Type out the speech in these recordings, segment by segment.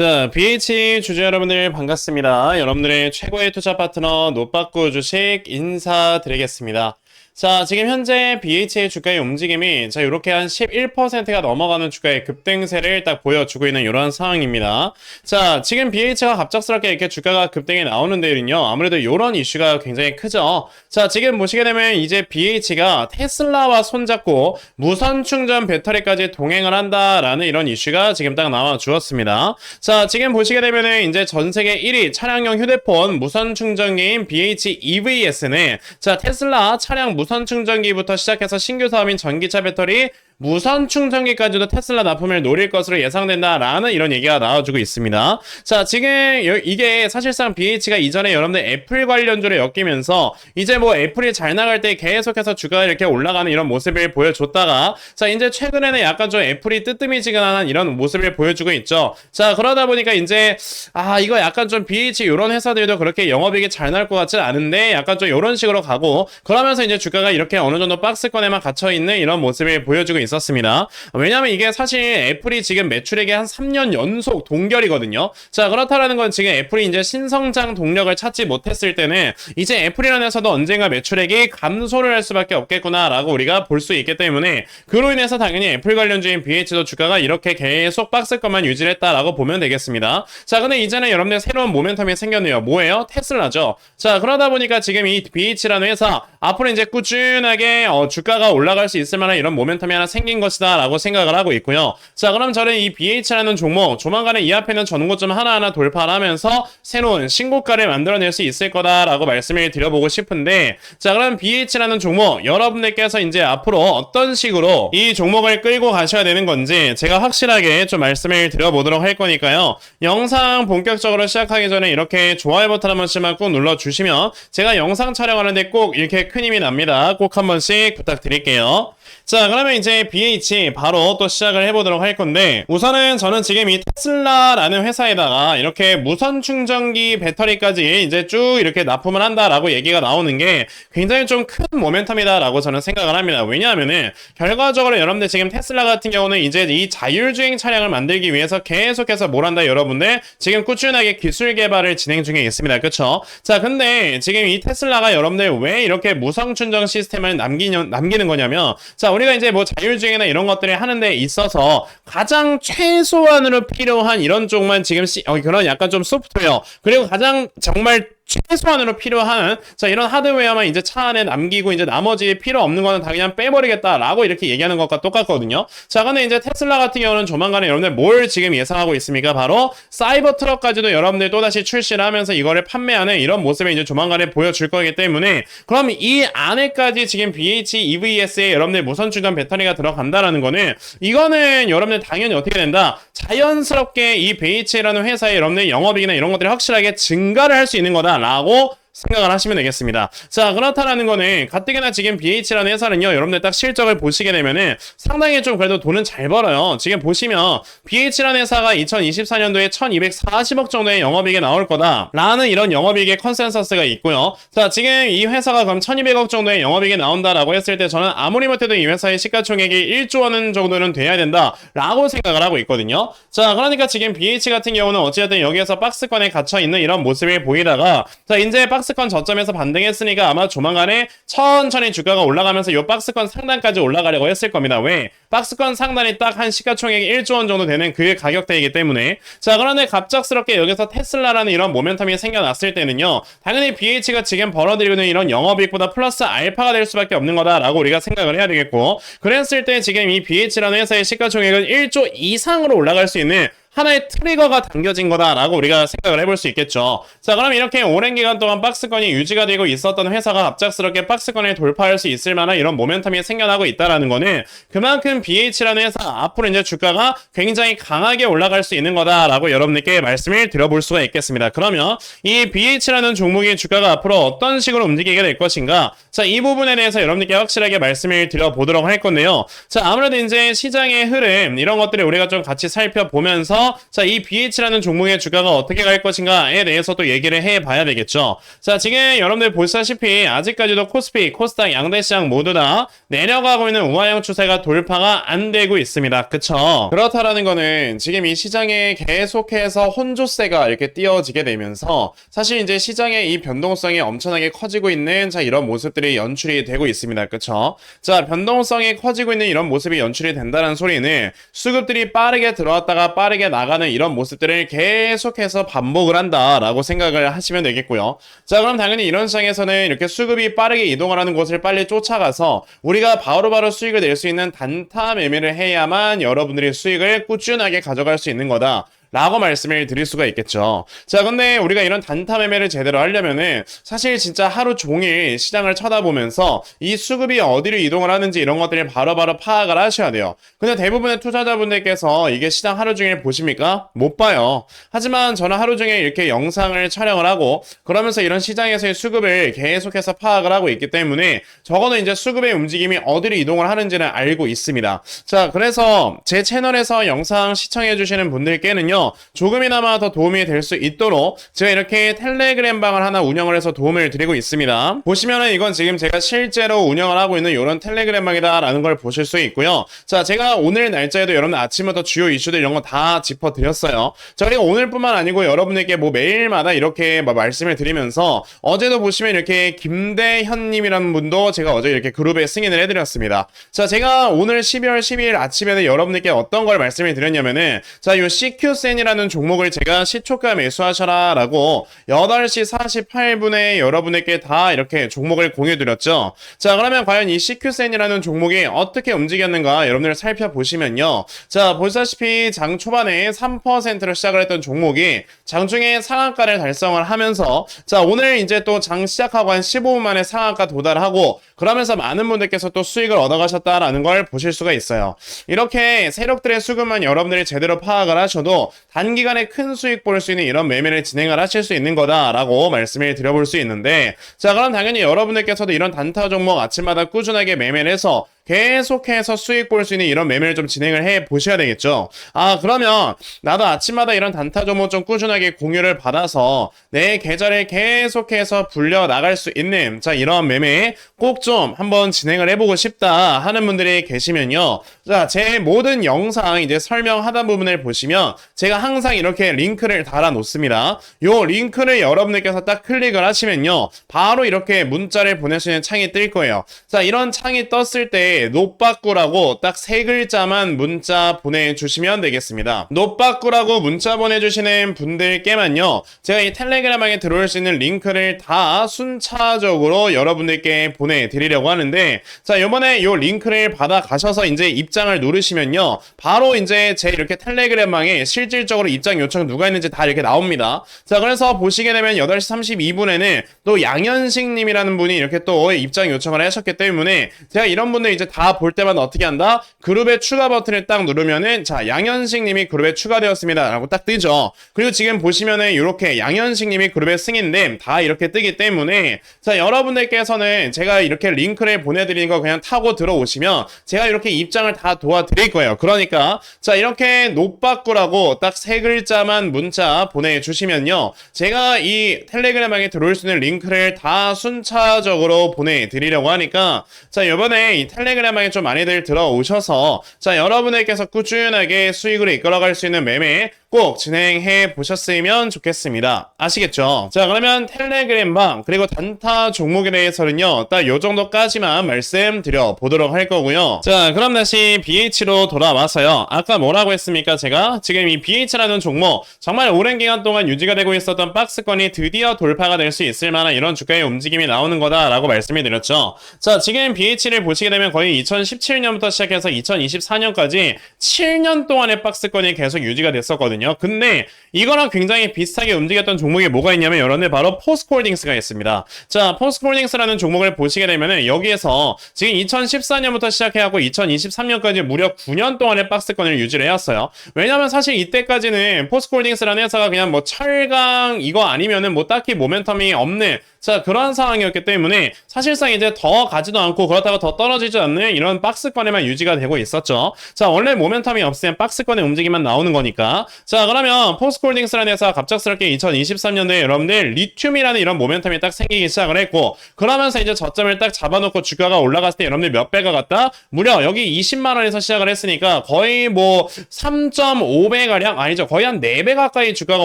자, BH 주주 여러분들 반갑습니다. 여러분들의 최고의 투자 파트너 노빠꾸 주식 인사드리겠습니다. 자, 지금 현재 BH의 주가의 움직임이 자, 이렇게 한 11%가 넘어가는 주가의 급등세를 딱 보여주고 있는 이런 상황입니다. 자, 지금 BH가 갑작스럽게 이렇게 주가가 급등이 나오는 데는요, 아무래도 이런 이슈가 굉장히 크죠. 자, 지금 보시게 되면 이제 BH가 테슬라와 손잡고 무선 충전 배터리까지 동행을 한다라는 이런 이슈가 지금 딱 나와 주었습니다. 자, 지금 보시게 되면은 이제 전 세계 1위 차량용 휴대폰 무선 충전기인 BH EVS는 자, 테슬라 차량 무선 충전기부터 시작해서 신규 사업인 전기차 배터리 무선 충전기까지도 테슬라 납품을 노릴 것으로 예상된다라는 이런 얘기가 나와주고 있습니다. 자, 지금 여- 이게 사실상 BH가 이전에 여러분들 애플 관련주를 엮이면서 이제 뭐 애플이 잘 나갈 때 계속해서 주가가 이렇게 올라가는 이런 모습을 보여줬다가 자, 이제 최근에는 약간 좀 애플이 뜨뜨미지근한 이런 모습을 보여주고 있죠. 자, 그러다 보니까 이제 아, 이거 약간 좀 BH 이런 회사들도 그렇게 영업이익이 잘 나올 것 같진 않은데 약간 좀 이런 식으로 가고 그러면서 이제 주가가 이렇게 어느 정도 박스권에만 갇혀 있는 이런 모습을 보여주고 있 었습니다. 왜냐면 이게 사실 애플이 지금 매출액이 한 3년 연속 동결이거든요. 자, 그렇다라는 건 지금 애플이 이제 신성장 동력을 찾지 못했을 때는 이제 애플이라는 회사도 언젠가 매출액이 감소를 할 수밖에 없겠구나라고 우리가 볼 수 있기 때문에 그로 인해서 당연히 애플 관련주인 BH도 주가가 이렇게 계속 박스권만 유지를 했다라고 보면 되겠습니다. 자, 근데 이제는 여러분들 새로운 모멘텀이 생겼네요. 뭐예요? 테슬라죠. 자, 그러다 보니까 지금 이 BH라는 회사 앞으로 이제 꾸준하게 어, 주가가 올라갈 수 있을 만한 이런 모멘텀이 하나 생긴 것이다 라고 생각을 하고 있고요. 자, 그럼 저는 이 BH라는 종목 조만간에 이 앞에 있는 전고점 하나하나 돌파를 하면서 새로운 신고가를 만들어낼 수 있을 거다라고 말씀을 드려보고 싶은데 자, 그럼 BH라는 종목 여러분들께서 이제 앞으로 어떤 식으로 이 종목을 끌고 가셔야 되는 건지 제가 확실하게 좀 말씀을 드려보도록 할 거니까요. 영상 본격적으로 시작하기 전에 이렇게 좋아요 버튼 한 번씩만 꾹 눌러주시면 제가 영상 촬영하는데 꼭 이렇게 큰 힘이 납니다. 꼭 한 번씩 부탁드릴게요. 자, 그러면 이제 BH 바로 또 시작을 해보도록 할 건데, 우선은 저는 지금 이 테슬라라는 회사에다가 이렇게 무선 충전기 배터리까지 이제 쭉 이렇게 납품을 한다라고 얘기가 나오는 게 굉장히 좀 큰 모멘텀이다라고 저는 생각을 합니다. 왜냐하면은, 결과적으로 여러분들 지금 테슬라 같은 경우는 이제 이 자율주행 차량을 만들기 위해서 계속해서 뭘 한다 여러분들 지금 꾸준하게 기술 개발을 진행 중에 있습니다. 그쵸? 자, 근데 지금 이 테슬라가 여러분들 왜 이렇게 무선 충전 시스템을 남기는, 남기는 거냐면, 자, 우리 가 이제 뭐 자율주행이나 이런 것들을 하는 데 있어서 가장 최소한으로 필요한 이런 쪽만 지금 시, 어, 그런 약간 좀 소프트웨어, 그리고 가장 정말 최소한으로 필요한 자 이런 하드웨어만 이제 차 안에 남기고 이제 나머지 필요 없는 거는 다 그냥 빼버리겠다라고 이렇게 얘기하는 것과 똑같거든요. 자 근데 이제 테슬라 같은 경우는 조만간에 여러분들 뭘 지금 예상하고 있습니까? 바로 사이버 트럭까지도 여러분들 또다시 출시를 하면서 이거를 판매하는 이런 모습을 이제 조만간에 보여줄 거기 때문에 그럼 이 안에까지 지금 BH EVS에 여러분들 무선 충전 배터리가 들어간다라는 거는 이거는 여러분들 당연히 어떻게 된다? 자연스럽게 이 BH라는 회사의 여러분들 영업이익이나 이런 것들이 확실하게 증가를 할 수 있는 거다 라고 생각을 하시면 되겠습니다. 자, 그렇다라는 거는 가뜩이나 지금 BH라는 회사는요, 여러분들 딱 실적을 보시게 되면은 상당히 좀 그래도 돈은 잘 벌어요. 지금 보시면 BH라는 회사가 2024년도에 1240억 정도의 영업이익이 나올 거다라는 이런 영업이익의 컨센서스가 있고요. 자, 지금 이 회사가 그럼 1200억 정도의 영업이익이 나온다라고 했을 때 저는 아무리 못해도 이 회사의 시가총액이 1조 원 정도는 돼야 된다라고 생각을 하고 있거든요. 자, 그러니까 지금 BH 같은 경우는 어찌됐든 여기에서 박스권에 갇혀 있는 이런 모습을 보이다가 자, 이제 박스 권 저점에서 반등했으니까 아마 조만간에 천천히 주가가 올라가면서 이 박스권 상단까지 올라가려고 했을 겁니다. 왜? 박스권 상단이 딱 한 시가총액이 1조 원 정도 되는 그 가격대이기 때문에 자 그런데 갑작스럽게 여기서 테슬라라는 이런 모멘텀이 생겨났을 때는요 당연히 BH가 지금 벌어들이고 있는 이런 영업이익보다 플러스 알파가 될 수밖에 없는 거다라고 우리가 생각을 해야 되겠고 그랬을 때 지금 이 BH라는 회사의 시가총액은 1조 이상으로 올라갈 수 있는 하나의 트리거가 당겨진 거다라고 우리가 생각을 해볼 수 있겠죠. 자, 그럼 이렇게 오랜 기간 동안 박스권이 유지가 되고 있었던 회사가 갑작스럽게 박스권을 돌파할 수 있을 만한 이런 모멘텀이 생겨나고 있다라는 거는 그만큼 BH라는 회사 앞으로 이제 주가가 굉장히 강하게 올라갈 수 있는 거다라고 여러분들께 말씀을 드려볼 수가 있겠습니다. 그러면 이 BH라는 종목의 주가가 앞으로 어떤 식으로 움직이게 될 것인가? 자, 이 부분에 대해서 여러분들께 확실하게 말씀을 드려보도록 할 건데요. 자, 아무래도 이제 시장의 흐름 이런 것들을 우리가 좀 같이 살펴보면서 그래서 자, 이 BH라는 종목의 주가가 어떻게 갈 것인가에 대해서 또 얘기를 해 봐야 되겠죠. 자, 지금 여러분들 보시다시피 아직까지도 코스피, 코스닥 양대 시장 모두 다 내려가고 있는 우하형 추세가 돌파가 안 되고 있습니다. 그쵸? 그렇다라는 거는 지금 이 시장에 계속해서 혼조세가 이렇게 띄어지게 되면서 사실 이제 시장의 이 변동성이 엄청나게 커지고 있는 자, 이런 모습들이 연출이 되고 있습니다. 그쵸? 자, 변동성이 커지고 있는 이런 모습이 연출이 된다는 소리는 수급들이 빠르게 들어왔다가 빠르게 나가는 이런 모습들을 계속해서 반복을 한다라고 생각을 하시면 되겠고요. 자, 그럼 당연히 이런 시장에서는 이렇게 수급이 빠르게 이동을 하는 곳을 빨리 쫓아가서 우리가 바로바로 수익을 낼 수 있는 단타 매매를 해야만 여러분들이 수익을 꾸준하게 가져갈 수 있는 거다. 라고 말씀을 드릴 수가 있겠죠. 자, 근데 우리가 이런 단타 매매를 제대로 하려면은 사실 진짜 하루 종일 시장을 쳐다보면서 이 수급이 어디로 이동을 하는지 이런 것들을 바로 바로 파악을 하셔야 돼요. 근데 대부분의 투자자분들께서 이게 시장 하루 종일 보십니까? 못 봐요. 하지만 저는 하루 종일 이렇게 영상을 촬영을 하고 그러면서 이런 시장에서의 수급을 계속해서 파악을 하고 있기 때문에 적어도 이제 수급의 움직임이 어디로 이동을 하는지는 알고 있습니다. 자, 그래서 제 채널에서 영상 시청해 주시는 분들께는요. 조금이나마 더 도움이 될 수 있도록 제가 이렇게 텔레그램 방을 하나 운영을 해서 도움을 드리고 있습니다. 보시면은 이건 지금 제가 실제로 운영을 하고 있는 이런 텔레그램 방이다라는 걸 보실 수 있고요. 자, 제가 오늘 날짜에도 여러분 아침부터 주요 이슈들 이런 거 다 짚어드렸어요. 자, 그리고 오늘뿐만 아니고 여러분에게 뭐 매일마다 이렇게 막 말씀을 드리면서 어제도 보시면 이렇게 김대현님이라는 분도 제가 어제 이렇게 그룹에 승인을 해드렸습니다. 자, 제가 오늘 12월 12일 아침에는 여러분들께 어떤 걸 말씀을 드렸냐면은 자, 요 CQ센 이라는 종목을 제가 시초가 매수하셔라 라고 8시 48분에 여러분에게 다 이렇게 종목을 공유드렸죠. 자, 그러면 과연 이 CQ센이라는 종목이 어떻게 움직였는가 여러분들 살펴보시면요. 자, 보시다시피 장 초반에 3%로 시작을 했던 종목이 장중에 상한가를 달성을 하면서 자, 오늘 이제 또 장 시작하고 한 15분 만에 상한가 도달하고 그러면서 많은 분들께서 또 수익을 얻어가셨다라는 걸 보실 수가 있어요. 이렇게 세력들의 수급만 여러분들이 제대로 파악을 하셔도 단기간에 큰 수익 볼 수 있는 이런 매매를 진행을 하실 수 있는 거다라고 말씀을 드려볼 수 있는데 자 그럼 당연히 여러분들께서도 이런 단타 종목 아침마다 꾸준하게 매매를 해서 계속해서 수익 볼 수 있는 이런 매매를 좀 진행을 해 보셔야 되겠죠. 아, 그러면 나도 아침마다 이런 단타 종목 좀 꾸준하게 공유를 받아서 내 계좌를 계속해서 불려 나갈 수 있는 자, 이런 매매 꼭 좀 한번 진행을 해보고 싶다 하는 분들이 계시면요. 자, 제 모든 영상 이제 설명하다 부분을 보시면 제가 항상 이렇게 링크를 달아 놓습니다. 요 링크를 여러분들께서 딱 클릭을 하시면요. 바로 이렇게 문자를 있는 창이 뜰 거예요. 자, 이런 창이 떴을 때 노빠꾸라고 딱 세 글자만 문자 보내주시면 되겠습니다. 노빠꾸라고 문자 보내주시는 분들께만요. 제가 이 텔레그램에 들어올 수 있는 링크를 다 순차적으로 여러분들께 보내드리려고 하는데 자, 이번에 이 링크를 받아 가셔서 이제 입장을 누르시면요. 바로 이제 제 이렇게 텔레그램방에 실질적으로 입장 요청 누가 있는지 다 이렇게 나옵니다. 자, 그래서 보시게 되면 8시 32분에는 또 양현식 님이라는 분이 이렇게 또 입장 요청을 하셨기 때문에 제가 이런 분들 이제 다 볼 때마다 어떻게 한다? 그룹에 추가 버튼을 딱 누르면은 자, 양현식 님이 그룹에 추가되었습니다. 라고 딱 뜨죠. 그리고 지금 보시면은 이렇게 양현식 님이 그룹에 승인됨 다 이렇게 뜨기 때문에 자, 여러분들께서는 제가 이렇게 링크를 보내드리는 거 그냥 타고 들어오시면 제가 이렇게 입장을 다 도와드릴 거예요. 그러니까 자, 이렇게 노빠꾸라고 딱 세 글자만 문자 보내주시면요. 제가 이 텔레그램방에 들어올 수 있는 링크를 다 순차적으로 보내드리려고 하니까 자, 이번에 이 텔레 그램방에 좀 많이들 들어오셔서 자, 여러분들께서 꾸준하게 수익을 이끌어갈 수 있는 매매 꼭 진행해 보셨으면 좋겠습니다. 아시겠죠? 자, 그러면 텔레그램 방 그리고 단타 종목에 대해서는요. 딱 요 정도까지만 말씀드려 보도록 할 거고요. 자, 그럼 다시 BH로 돌아와서요. 아까 뭐라고 했습니까? 제가 지금 이 BH라는 종목 정말 오랜 기간 동안 유지가 되고 있었던 박스권이 드디어 돌파가 될 수 있을 만한 이런 주가의 움직임이 나오는 거다라고 말씀을 드렸죠. 자, 지금 BH를 보시게 되면 거의 2017년부터 시작해서 2024년까지 7년 동안의 박스권이 계속 유지가 됐었거든요. 근데 이거랑 굉장히 비슷하게 움직였던 종목이 뭐가 있냐면 여러분들 바로 포스코홀딩스가 있습니다. 자, 포스코홀딩스라는 종목을 보시게 되면은 여기에서 지금 2014년부터 시작해갖고 2023년까지 무려 9년 동안의 박스권을 유지를 해왔어요. 왜냐면 사실 이때까지는 포스코홀딩스라는 회사가 그냥 뭐 철강 이거 아니면은 뭐 딱히 모멘텀이 없는 자, 그러한 상황이었기 때문에 사실상 이제 더 가지도 않고 그렇다고 더 떨어지지 않는 이런 박스권에만 유지가 되고 있었죠. 자, 원래 모멘텀이 없으면 박스권의 움직임만 나오는 거니까. 자, 그러면 포스콜딩스라는 회사가 갑작스럽게 2023년도에 여러분들 리튬이라는 이런 모멘텀이 딱 생기기 시작을 했고 그러면서 이제 저점을 딱 잡아놓고 주가가 올라갔을 때 여러분들 몇 배가 갔다? 무려 여기 20만 원에서 시작을 했으니까 거의 뭐 3.5배 가량 아니죠. 거의 한 4배 가까이 주가가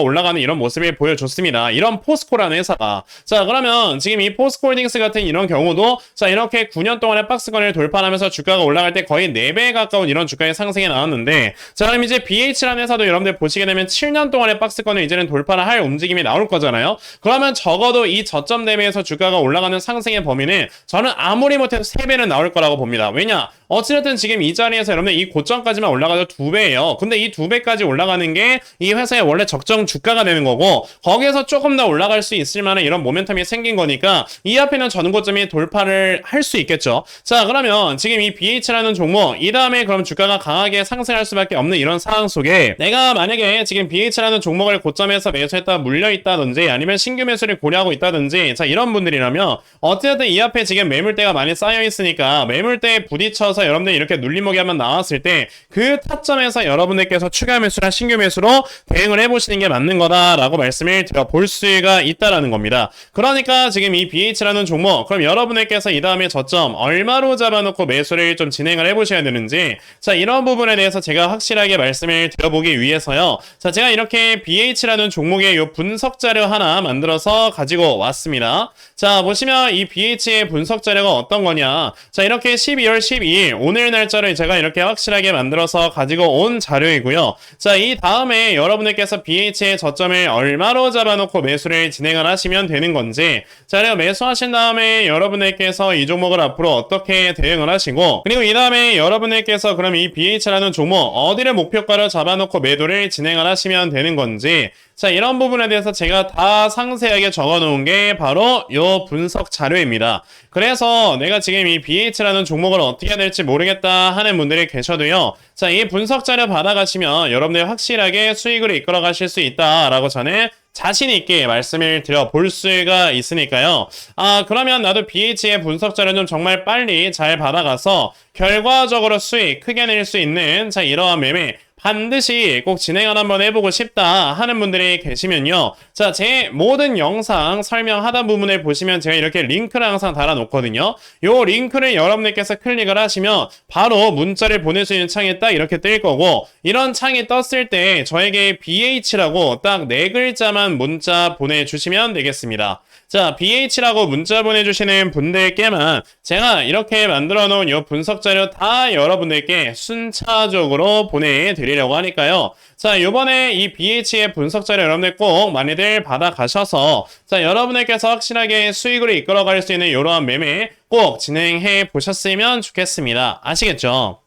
올라가는 이런 모습을 보여줬습니다. 이런 포스코라는 회사가. 자, 그러면 지금 이 포스코홀딩스 같은 이런 경우도 자, 이렇게 9년 동안의 박스권을 돌파하면서 주가가 올라갈 때 거의 4배에 가까운 이런 주가의 상승이 나왔는데 자, 그럼 이제 BH라는 회사도 여러분들 보시게 되면 7년 동안의 박스권을 이제는 돌파를 할 움직임이 나올 거잖아요. 그러면 적어도 이 저점 대비해서 주가가 올라가는 상승의 범위는 저는 아무리 못해도 3배는 나올 거라고 봅니다. 왜냐? 어찌됐든 지금 이 자리에서 여러분들 이 고점까지만 올라가도 두 배예요. 근데 이두 배까지 올라가는 게 이 회사의 원래 적정 주가가 되는 거고 거기에서 조금 더 올라갈 수 있을 만한 이런 모멘텀이 생긴 거니까 이 앞에는 전고점이 돌파를 할 수 있겠죠. 자 그러면 지금 이 BH라는 종목 이 다음에 그럼 주가가 강하게 상승할 수밖에 없는 이런 상황 속에 내가 만약에 지금 BH라는 종목을 고점에서 매수했다 물려 있다든지 아니면 신규 매수를 고려하고 있다든지 자 이런 분들이라면 어쨌든 이 앞에 지금 매물대가 많이 쌓여 있으니까 매물대에 부딪혀서 여러분들 이렇게 눌림목이 한번 나왔을 때 그 타점에서 여러분들께서 추가 매수나 신규 매수로 대응을 해보시는 게 맞는 거다라고 말씀을 드려볼 수가 있다라는 겁니다. 그러니까 지금 이 BH라는 종목 그럼 여러분들께서 이 다음에 저점 얼마로 잡아놓고 매수를 좀 진행을 해보셔야 되는지 자 이런 부분에 대해서 제가 확실하게 말씀을 드려보기 위해서요. 자 제가 이렇게 BH라는 종목의 요 분석 자료 하나 만들어서 가지고 왔습니다. 자 보시면 이 BH의 분석 자료가 어떤 거냐 자 이렇게 12월 12일 오늘 날짜를 제가 이렇게 확실하게 만들어서 가지고 온 자료이고요. 자 이 다음에 여러분들께서 BH의 저점을 얼마로 잡아놓고 매수를 진행을 하시면 되는 건지 자 그리고 매수하신 다음에 여러분들께서 이 종목을 앞으로 어떻게 대응을 하시고 그리고 이 다음에 여러분들께서 그럼 이 BH라는 종목 어디를 목표가로 잡아놓고 매도를 진행을 하시면 되는 건지 자 이런 부분에 대해서 제가 다 상세하게 적어 놓은 게 바로 요 분석 자료입니다. 그래서 내가 지금 이 BH라는 종목을 어떻게 해야 될지 모르겠다 하는 분들이 계셔도요. 자 이 분석 자료 받아가시면 여러분들 확실하게 수익을 이끌어 가실 수 있다라고 저는 자신 있게 말씀을 드려 볼 수가 있으니까요. 아, 그러면 나도 BH의 분석 자료는 정말 빨리 잘 받아가서 결과적으로 수익 크게 낼 수 있는 자, 이러한 매매 반드시 꼭 진행을 한번 해보고 싶다 하는 분들이 계시면요. 자, 제 모든 영상 설명하다 부분을 보시면 제가 이렇게 링크를 항상 달아놓거든요. 요 링크를 여러분들께서 클릭을 하시면 바로 문자를 보낼 수 있는 창이 딱 이렇게 뜰 거고 이런 창이 떴을 때 저에게 BH라고 딱 네 글자만 문자 보내주시면 되겠습니다. 자, BH라고 문자 보내주시는 분들께만 제가 이렇게 만들어 놓은 이 분석 자료 다 여러분들께 순차적으로 보내드리려고 하니까요. 자, 요번에 이 BH의 분석 자료 여러분들 꼭 많이들 받아가셔서 자, 여러분들께서 확실하게 수익으로 이끌어갈 수 있는 이러한 매매 꼭 진행해 보셨으면 좋겠습니다. 아시겠죠?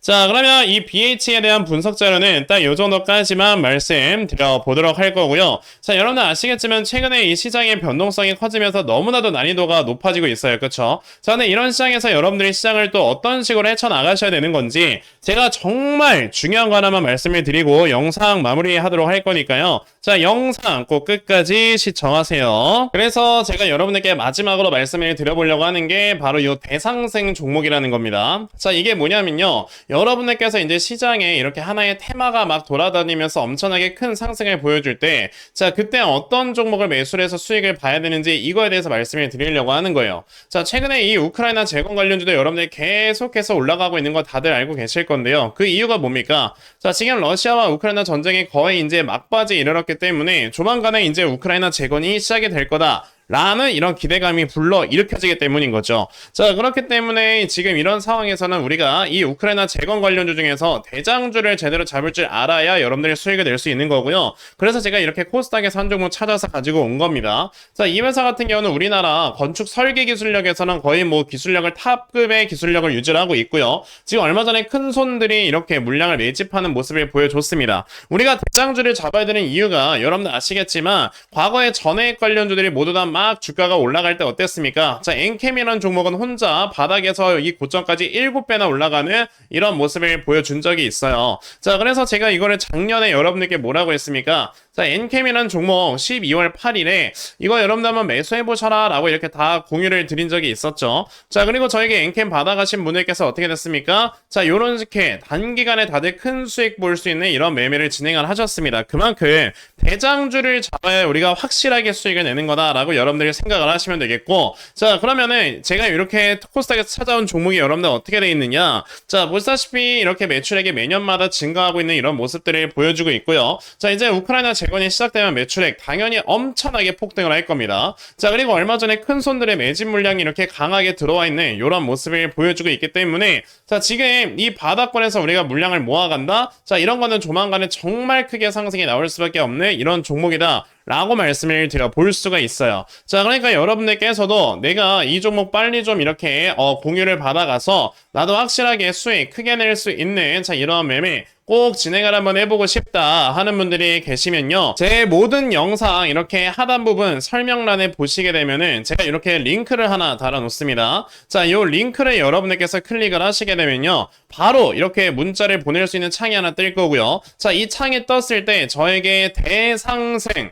자, 그러면 이 BH에 대한 분석 자료는 딱 요 정도까지만 말씀드려 보도록 할 거고요. 자, 여러분들 아시겠지만 최근에 이 시장의 변동성이 커지면서 너무나도 난이도가 높아지고 있어요. 그쵸? 자, 근데 이런 시장에서 여러분들이 시장을 또 어떤 식으로 헤쳐나가셔야 되는 건지 제가 정말 중요한 거 하나만 말씀을 드리고 영상 마무리하도록 할 거니까요. 자, 영상 꼭 끝까지 시청하세요. 그래서 제가 여러분들께 마지막으로 말씀을 드려보려고 하는 게 바로 이 대상생 종목이라는 겁니다. 자, 이게 뭐냐면요. 여러분들께서 이제 시장에 이렇게 하나의 테마가 막 돌아다니면서 엄청나게 큰 상승을 보여줄 때, 자, 그때 어떤 종목을 매수를 해서 수익을 봐야 되는지 이거에 대해서 말씀을 드리려고 하는 거예요. 자, 최근에 이 우크라이나 재건 관련주도 여러분들이 계속해서 올라가고 있는 거 다들 알고 계실 건데요. 그 이유가 뭡니까? 자, 지금 러시아와 우크라이나 전쟁이 거의 이제 막바지에 이르렀기 때문에 조만간에 이제 우크라이나 재건이 시작이 될 거다. 라는 이런 기대감이 불러 일으켜지기 때문인 거죠. 자, 그렇기 때문에 지금 이런 상황에서는 우리가 이 우크라이나 재건 관련주 중에서 대장주를 제대로 잡을 줄 알아야 여러분들이 수익을 낼 수 있는 거고요. 그래서 제가 이렇게 코스닥에서 한 종목 찾아서 가지고 온 겁니다. 자, 이 회사 같은 경우는 우리나라 건축 설계 기술력에서는 거의 뭐 기술력을 탑급의 기술력을 유지를 하고 있고요. 지금 얼마 전에 큰 손들이 이렇게 물량을 매집하는 모습을 보여줬습니다. 우리가 대장주를 잡아야 되는 이유가 여러분들 아시겠지만 과거에 전해액 관련주들이 모두 다막 주가가 올라갈 때 어땠습니까? 자, 엔캠이라는 종목은 혼자 바닥에서 이 고점까지 7배나 올라가는 이런 모습을 보여준 적이 있어요. 자, 그래서 제가 이거를 작년에 여러분들께 뭐라고 했습니까? 자, 엔캠이라는 종목 12월 8일에 이거 여러분들 한번 매수해보셔라 라고 이렇게 다 공유를 드린 적이 있었죠. 자, 그리고 저에게 엔캠 받아가신 분들께서 어떻게 됐습니까? 자, 요런 식의 단기간에 다들 큰 수익 볼 수 있는 이런 매매를 진행을 하셨습니다. 그만큼 대장주를 잡아야 우리가 확실하게 수익을 내는 거다라고 여러분 들이 생각을 하시면 되겠고 자, 그러면은 제가 이렇게 코스닥에서 찾아온 종목이 여러분들 어떻게 돼 있느냐? 자, 보시다시피 이렇게 매출액이 매년마다 증가하고 있는 이런 모습들을 보여주고 있고요. 자, 이제 우크라이나 재건이 시작되면 매출액 당연히 엄청나게 폭등을 할 겁니다. 자, 그리고 얼마 전에 큰 손들의 매집 물량이 이렇게 강하게 들어와 있는 이런 모습을 보여주고 있기 때문에 자, 지금 이 바닥권에서 우리가 물량을 모아간다? 자, 이런 거는 조만간에 정말 크게 상승이 나올 수밖에 없는 이런 종목이다. 라고 말씀을 드려 볼 수가 있어요. 자, 그러니까 여러분들께서도 내가 이 종목 빨리 좀 이렇게 어, 공유를 받아가서 나도 확실하게 수익 크게 낼 수 있는 자, 이런 매매 꼭 진행을 한번 해보고 싶다 하는 분들이 계시면요. 제 모든 영상 이렇게 하단 부분 설명란에 보시게 되면은 제가 이렇게 링크를 하나 달아 놓습니다. 자, 이 링크를 여러분들께서 클릭을 하시게 되면요. 바로 이렇게 문자를 보낼 수 있는 창이 하나 뜰 거고요. 자, 이 창이 떴을 때 저에게 대상생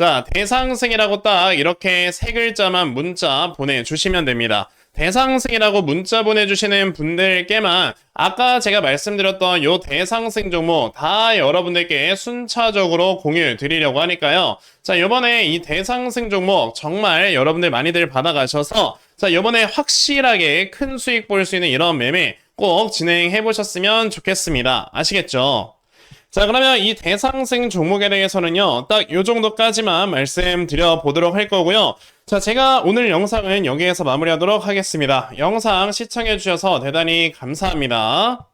자, 대상생이라고 딱 이렇게 세 글자만 문자 보내주시면 됩니다. 대상생이라고 문자 보내주시는 분들께만 아까 제가 말씀드렸던 요 대상생 종목 다 여러분들께 순차적으로 공유 드리려고 하니까요. 자, 요번에 이 대상생 종목 정말 여러분들 많이들 받아가셔서 자, 요번에 확실하게 큰 수익 볼 수 있는 이런 매매 꼭 진행해 보셨으면 좋겠습니다. 아시겠죠? 자, 그러면 이 대상생 종목에 대해서는요, 딱 요 정도까지만 말씀드려 보도록 할 거고요. 자, 제가 오늘 영상은 여기에서 마무리하도록 하겠습니다. 영상 시청해 주셔서 대단히 감사합니다.